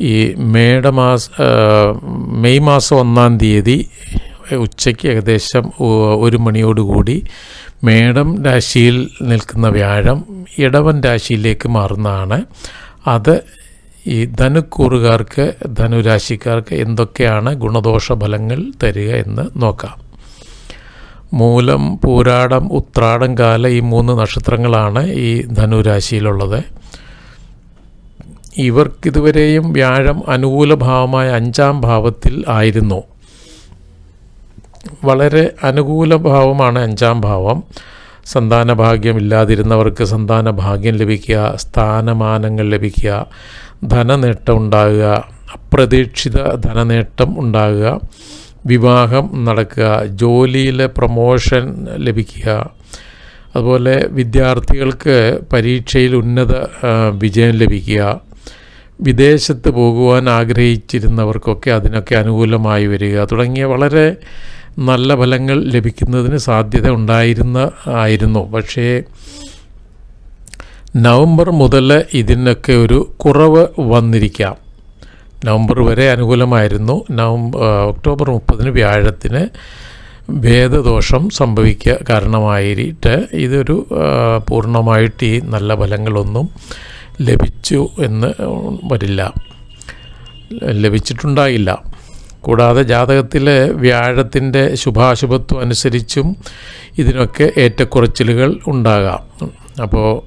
ഈ മേടമാസ മാസ മെയ് മാസം ഒന്നാം തീയതി ഉച്ചയ്ക്ക് ഏകദേശം ഒരു മണിയോടുകൂടി മേടം രാശിയിൽ നിൽക്കുന്ന വ്യാഴം ഇടവൻ രാശിയിലേക്ക് മാറുന്നതാണ്. അത് ഈ ധനുക്കൂറുകാർക്ക് ധനുരാശിക്കാർക്ക് എന്തൊക്കെയാണ് ഗുണദോഷ ഫലങ്ങൾ തരിക എന്ന് നോക്കാം. മൂലം പൂരാടം ഉത്രാടം കാല ഈ മൂന്ന് നക്ഷത്രങ്ങളാണ് ഈ ധനുരാശിയിലുള്ളത്. ഇവർക്കിതുവരെയും വ്യാഴം അനുകൂല ഭാവമായ അഞ്ചാം ഭാവത്തിൽ ആയിരുന്നു. വളരെ അനുകൂല ഭാവമാണ് അഞ്ചാം ഭാവം. സന്താന ഭാഗ്യം ഇല്ലാതിരുന്നവർക്ക് സന്താന ഭാഗ്യം ലഭിക്കുക സ്ഥാനമാനങ്ങൾ ലഭിക്കുക ധനനേട്ടം ഉണ്ടാകുക അപ്രതീക്ഷിത ധനനേട്ടം ഉണ്ടാകുക വിവാഹം നടക്കുക ജോലിയിലെ പ്രൊമോഷൻ ലഭിക്കുക അതുപോലെ വിദ്യാർത്ഥികൾക്ക് പരീക്ഷയിൽ ഉന്നത വിജയം ലഭിക്കുക വിദേശത്ത് പോകുവാൻ ആഗ്രഹിച്ചിരുന്നവർക്കൊക്കെ അതിനൊക്കെ അനുകൂലമായി വരിക. തുടങ്ങിയ വളരെ നല്ല ഫലങ്ങൾ ലഭിക്കുന്നതിന് സാധ്യത ഉണ്ടായിരുന്ന ആയിരുന്നു. പക്ഷേ നവംബർ മുതൽ ഇതിനൊക്കെ ഒരു കുറവ് വന്നിരിക്കാം. നവംബർ വരെ അനുകൂലമായിരുന്നു. നവംബർ ഒക്ടോബർ മുപ്പതിന് വ്യാഴത്തിന് ഭേദദോഷം സംഭവിക്കുക കാരണമായിട്ട് ഇതൊരു പൂർണമായിട്ട് ഈ നല്ല ഫലങ്ങളൊന്നും ലഭിച്ചു എന്ന് വരില്ല. ലഭിച്ചിട്ടുണ്ടായില്ല. കൂടാതെ ജാതകത്തിലെ വ്യാഴത്തിന്റെ ശുഭാശുഭത്വം അനുസരിച്ചും ഇതിനൊക്കെ ഏറ്റക്കുറച്ചിലുകൾ ഉണ്ടാകാം. അപ്പോൾ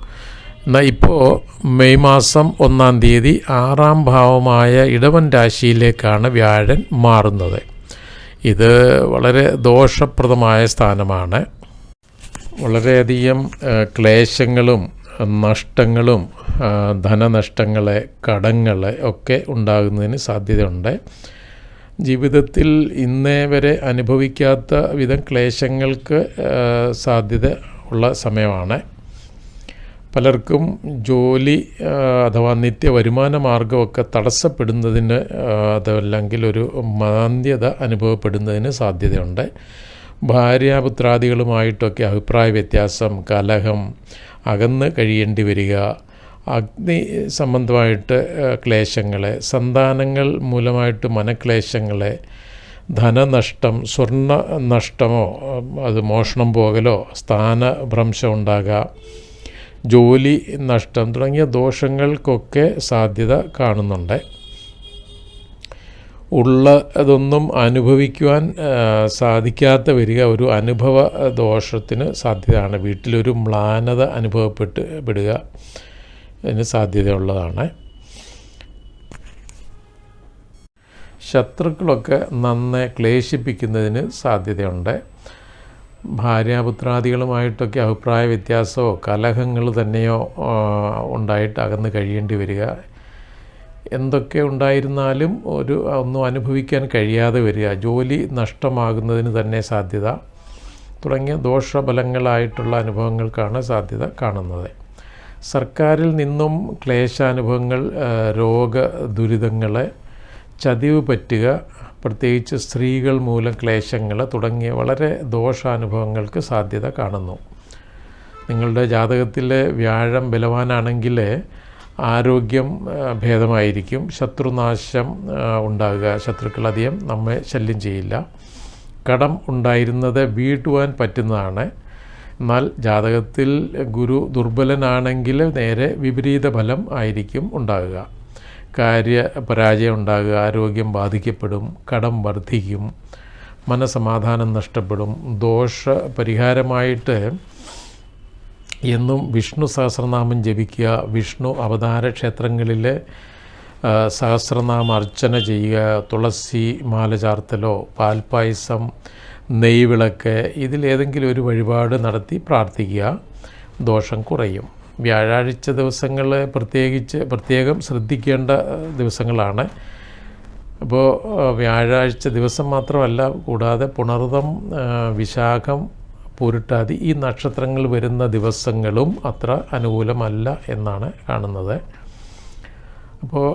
എന്നാൽ ഇപ്പോൾ മെയ് മാസം ഒന്നാം തീയതി ആറാം ഭാവമായ ഇടവൻ രാശിയിലേക്കാണ് വ്യാഴൻ മാറുന്നത്. ഇത് വളരെ ദോഷപ്രദമായ സ്ഥാനമാണ്. വളരെയധികം ക്ലേശങ്ങളും നഷ്ടങ്ങളും ധനനഷ്ടങ്ങളെ കടങ്ങളെ ഒക്കെ ഉണ്ടാകുന്നതിന് സാധ്യതയുണ്ട്. ജീവിതത്തിൽ ഇന്നേ വരെ അനുഭവിക്കാത്ത വിധം ക്ലേശങ്ങൾക്ക് സാധ്യത ഉള്ള സമയമാണ്. പലർക്കും ജോലി അഥവാ നിത്യ വരുമാന മാർഗമൊക്കെ തടസ്സപ്പെടുന്നതിന് അതല്ലെങ്കിൽ ഒരു മാന്ദ്യത അനുഭവപ്പെടുന്നതിന് സാധ്യതയുണ്ട്. ഭാര്യാപുത്രാദികളുമായിട്ടൊക്കെ അഭിപ്രായ വ്യത്യാസം കലഹം അകന്ന് കഴിയേണ്ടി വരിക. അഗ്നി സംബന്ധമായിട്ട് ക്ലേശങ്ങളെ സന്താനങ്ങൾ മൂലമായിട്ട് മനക്ലേശങ്ങളെ ധനനഷ്ടം സ്വർണ നഷ്ടമോ അത് മോഷണം പോകലോ സ്ഥാനഭ്രംശം ഉണ്ടാകാം ജോലി നഷ്ടം തുടങ്ങിയ ദോഷങ്ങൾക്കൊക്കെ സാധ്യത കാണുന്നുണ്ട്. ഉള്ള അതൊന്നും അനുഭവിക്കുവാൻ സാധിക്കാത്ത വരിക ഒരു അനുഭവ ദോഷത്തിന് സാധ്യതയാണ്. വീട്ടിലൊരു മ്ലാനത അനുഭവപ്പെട്ട് പെടുക അതിന് സാധ്യതയുള്ളതാണ്. ശത്രുക്കളൊക്കെ നന്നെ ക്ലേശിപ്പിക്കുന്നതിന് സാധ്യതയുണ്ട്. ഭാര്യാപുത്രാദികളുമായിട്ടൊക്കെ അഭിപ്രായ വ്യത്യാസമോ കലഹങ്ങൾ തന്നെയോ ഉണ്ടായിട്ട് അകന്ന് കഴിയേണ്ടി വരിക എന്തൊക്കെ ഉണ്ടായിരുന്നാലും ഒരു ഒന്നും അനുഭവിക്കാൻ കഴിയാതെ വരിക. ജോലി നഷ്ടമാകുന്നതിന് തന്നെ സാധ്യത. തുടങ്ങിയ ദോഷഫലങ്ങളായിട്ടുള്ള അനുഭവങ്ങൾക്കാണ് സാധ്യത കാണുന്നത്. സർക്കാരിൽ നിന്നും ക്ലേശാനുഭവങ്ങൾ രോഗ ദുരിതങ്ങളെ ചതിവ് പറ്റുക പ്രത്യേകിച്ച് സ്ത്രീകൾ മൂലം ക്ലേശങ്ങൾ തുടങ്ങിയ വളരെ ദോഷാനുഭവങ്ങൾക്ക് സാധ്യത കാണുന്നു. നിങ്ങളുടെ ജാതകത്തിലെ വ്യാഴം ബലവാനാണെങ്കിൽ ആരോഗ്യം ഭേദമായിരിക്കും. ശത്രുനാശം ഉണ്ടാകുക. ശത്രുക്കൾ അധികം നമ്മെ ശല്യം ചെയ്യില്ല. കടം ഉണ്ടായിരുന്നത് വീട്ടുവാൻ പറ്റുന്നതാണ്. എന്നാൽ ജാതകത്തിൽ ഗുരു ദുർബലനാണെങ്കിൽ നേരെ വിപരീത ഫലം ആയിരിക്കും ഉണ്ടാകുക. കാര്യ പരാജയം ഉണ്ടാകുക. ആരോഗ്യം ബാധിക്കപ്പെടും. കടം വർദ്ധിക്കും. മനസമാധാനം നഷ്ടപ്പെടും. ദോഷ പരിഹാരമായിട്ട് എന്നും വിഷ്ണു സഹസ്രനാമം ജപിക്കുക വിഷ്ണു അവതാര ക്ഷേത്രങ്ങളിൽ സഹസ്രനാമ അർച്ചന ചെയ്യുക തുളസി മാല ചാർത്തലോ പാൽപ്പായസം നെയ്വിളക്ക് ഇതിലേതെങ്കിലും ഒരു വഴിപാട് നടത്തി പ്രാർത്ഥിക്കുക ദോഷം കുറയും. വ്യാഴാഴ്ച ദിവസങ്ങൾ പ്രത്യേകിച്ച് പ്രത്യേകം ശ്രദ്ധിക്കേണ്ട ദിവസങ്ങളാണ്. അപ്പോൾ വ്യാഴാഴ്ച ദിവസം മാത്രമല്ല കൂടാതെ പുണർതം വിശാഖം പൂരിട്ടാതി. ഈ നക്ഷത്രങ്ങൾ വരുന്ന ദിവസങ്ങളും അത്ര അനുകൂലമല്ല എന്നാണ് കാണുന്നത്. അപ്പോൾ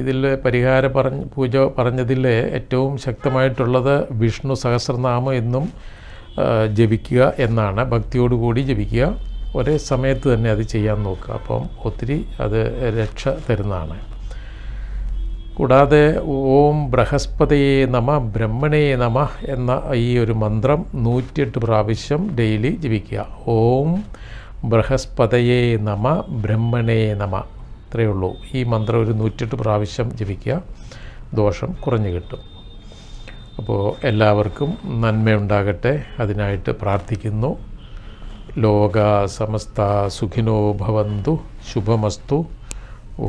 ഇതിൽ പരിഹാര പറഞ്ഞ പൂജ പറഞ്ഞതിൽ ഏറ്റവും ശക്തമായിട്ടുള്ളത് വിഷ്ണു സഹസ്രനാമം എന്നും ജപിക്കുക എന്നാണ്. ഭക്തിയോടുകൂടി ജപിക്കുക. ഒരേ സമയത്ത് തന്നെ അത് ചെയ്യാൻ നോക്കുക. അപ്പം ഒത്തിരി അത് രക്ഷ തരുന്നതാണ്. കൂടാതെ ഓം ബൃഹസ്പതയെ നമ ബ്രഹ്മണേ നമ എന്ന ഈ ഒരു മന്ത്രം നൂറ്റിയെട്ട് പ്രാവശ്യം ഡെയിലി ജപിക്കുക. ഓം ബൃഹസ്പതയെ നമ ബ്രഹ്മണേ നമ. ഇത്രയേ ഉള്ളൂ. ഈ മന്ത്രം ഒരു നൂറ്റിയെട്ട് പ്രാവശ്യം ജപിക്കുക. ദോഷം കുറഞ്ഞു കിട്ടും. അപ്പോൾ എല്ലാവർക്കും നന്മയുണ്ടാകട്ടെ. അതിനായിട്ട് പ്രാർത്ഥിക്കുന്നു. ലോക സമസ്ത സുഖിനോ ഭവന്തു. ശുഭമസ്തു. ഓ